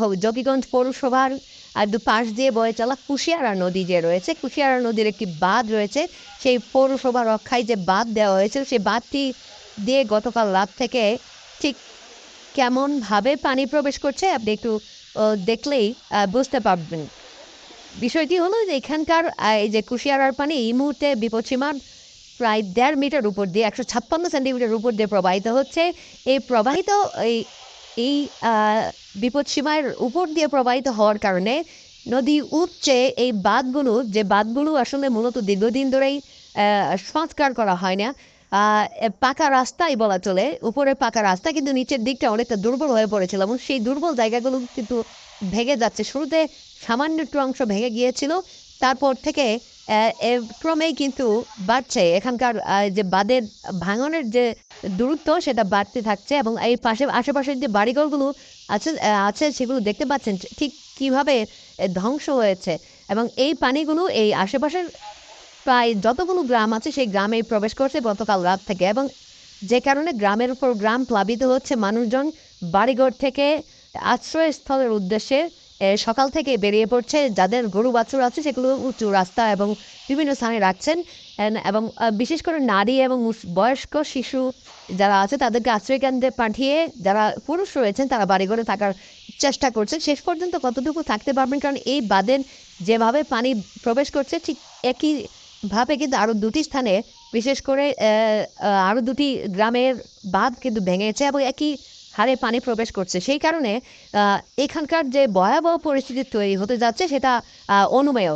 হোক জকিগঞ্জ পৌরসভার আর দু পাশ দিয়ে বয়ে চলা কুশিয়ারা নদী যে রয়েছে, কুশিয়ারা নদীর একটি বাঁধ রয়েছে। সেই পৌরসভা রক্ষায় যে বাঁধ দেওয়া হয়েছিল সেই বাঁধটি দিয়ে গতকাল রাত থেকে ঠিক কেমনভাবে পানি প্রবেশ করছে, আপনি একটু দেখলেই বুঝতে পারবেন। বিষয়টি হলো যে এখানকার এই যে কুশিয়ারার পানি এই মুহূর্তে বিপদসীমার প্রায় দেড় মিটার উপর দিয়ে, একশো ছাপ্পান্ন সেন্টিমিটার উপর দিয়ে প্রবাহিত হচ্ছে। এই প্রবাহিত, এই এই বিপদসীমার উপর দিয়ে প্রবাহিত হওয়ার কারণে নদী উঠছে এই বাঁধগুলো, যে বাঁধগুলো আসলে মূলত দীর্ঘদিন ধরেই সংস্কার করা হয় না পাকা রাস্তাই বলা চলে। উপরে পাকা রাস্তা কিন্তু নিচের দিকটা অনেকটা দুর্বল হয়ে পড়েছিল এবং সেই দুর্বল জায়গাগুলো কিন্তু ভেঙে যাচ্ছে। শুরুতে সামান্য একটু অংশ ভেঙে গিয়েছিল, তারপর থেকে ক্রমেই কিন্তু বাড়ছে। এখানকার যে বাঁধের ভাঙনের যে দূরত্ব, সেটা বাড়তে থাকছে এবং এই পাশে, আশেপাশের যে বাড়িঘরগুলো আছে আছে, সেগুলো দেখতে পাচ্ছেন ঠিক কীভাবে ধ্বংস হয়েছে। এবং এই পানিগুলো, এই আশেপাশের প্রায় যতগুলো গ্রাম আছে, সেই গ্রামে প্রবেশ করছে গতকাল রাত থেকে। এবং যে কারণে গ্রামের উপর গ্রাম প্লাবিত হচ্ছে, মানুষজন বাড়িঘর থেকে আশ্রয়স্থলের উদ্দেশ্যে সকাল থেকে বেরিয়ে পড়ছে যাদের গরু বাছুর আছে সেগুলো উঁচু রাস্তা এবং বিভিন্ন স্থানে রাখছেন। এবং বিশেষ করে নারী এবং বয়স্ক শিশু যারা আছে তাদেরকে আশ্রয় কেন্দ্রে পাঠিয়ে যারা পুরুষ রয়েছেন তারা বাড়িঘরে থাকার চেষ্টা করছেন। শেষ পর্যন্ত কতটুকু থাকতে পারবেন? কারণ এই বাঁধের যেভাবে পানি প্রবেশ করছে ঠিক একই ভাবে কিন্তু আরও দুটি স্থানে, বিশেষ করে আরও দুটি গ্রামের বাঁধ কিন্তু ভেঙেছে এবং একই হারে পানি প্রবেশ করছে। সেই কারণে এখানকার যে ভয়াবহ পরিস্থিতি তৈরি হতে যাচ্ছে, সেটা অনুমেয়।